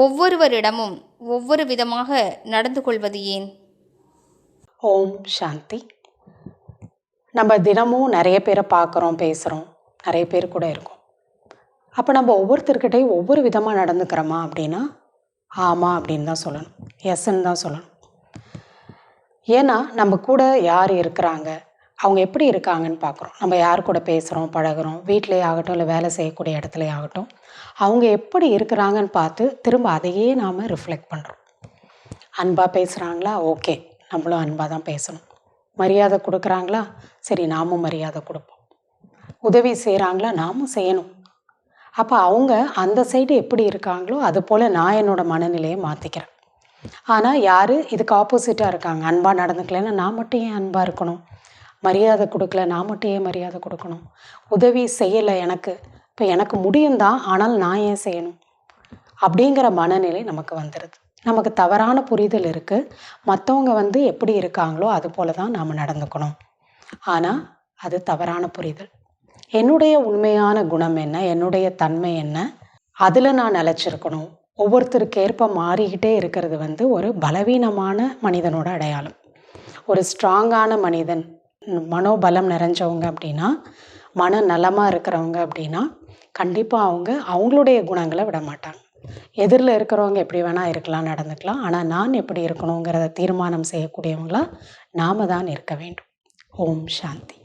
ஒவ்வொருவரிடமும் ஒவ்வொரு விதமாக நடந்து கொள்வது ஏன்? ஓம் சாந்தி. நம்ம தினமும் நிறைய பேரை பார்க்குறோம் பேசுகிறோம் நிறைய பேர் கூட இருக்கோம். அப்போ நம்ம ஒவ்வொருத்தர்கிட்டையும் ஒவ்வொரு விதமாக நடந்துக்கிறோமா அப்படின்னா ஆமாம் அப்படின்னு தான் சொல்லணும். எஸ்ன்னு தான் சொல்லணும். ஏன்னா நம்ம கூட யார் இருக்கிறாங்க? அவங்க எப்படி இருக்காங்கன்னு பார்க்குறோம். நம்ம யார் கூட பேசுகிறோம் பழகுறோம் வீட்டிலே ஆகட்டும் இல்லை வேலை செய்யக்கூடிய இடத்துலையே ஆகட்டும் அவங்க எப்படி இருக்கிறாங்கன்னு பார்த்து திரும்ப அதையே நாம் ரிஃப்ளெக்ட் பண்ணுறோம் அன்பாக பேசுகிறாங்களா ஓகே நம்மளும் அன்பாக தான் பேசணும். மரியாதை கொடுக்குறாங்களா? சரி நாமும் மரியாதை கொடுப்போம். உதவி செய்கிறாங்களா நாமும் செய்யணும். அப்போ அவங்க அந்த சைடு எப்படி இருக்காங்களோ அது போல் நான் என்னோடய மனநிலையை மாற்றிக்கிறேன் ஆனால் யார் இதுக்கு ஆப்போசிட்டாக இருக்காங்க? அன்பாக நடந்துக்கலைன்னா நான் மட்டும் ஏன் அன்பாக இருக்கணும்? மரியாதை கொடுக்கல நான் மட்டும் ஏன் மரியாதை கொடுக்கணும்? உதவி செய்யலை எனக்கு. இப்போ எனக்கு முடியும்தான் ஆனால் நான் ஏன் செய்யணும்? அப்படிங்கிற மனநிலை நமக்கு வந்துடுது நமக்கு தவறான புரிதல் இருக்குது மற்றவங்க வந்து எப்படி இருக்காங்களோ அது போல தான் நாம் நடந்துக்கணும். ஆனால் அது தவறான புரிதல். என்னுடைய உண்மையான குணம் என்ன? என்னுடைய தன்மை என்ன? அதில் நான் நிலச்சிருக்கணும். ஒவ்வொருத்தருக்கு ஏற்ப மாறிக்கிட்டே இருக்கிறது வந்து ஒரு பலவீனமான மனிதனோட அடையாளம். ஒரு ஸ்ட்ராங்கான மனிதன் மனோபலம் நிறைஞ்சவங்க அப்படின்னா மன நலமாக இருக்கிறவங்க அப்படின்னா கண்டிப்பாக அவங்க அவங்களுடைய குணங்களை விட மாட்டாங்க. எதிரில் இருக்கிறவங்க எப்படி வேணால் இருக்கலாம் நடந்துக்கலாம். ஆனால் நான் எப்படி இருக்கணுங்கிறத தீர்மானம் செய்யக்கூடியவங்களா நாம தான் இருக்க வேண்டும். ஓம் சாந்தி.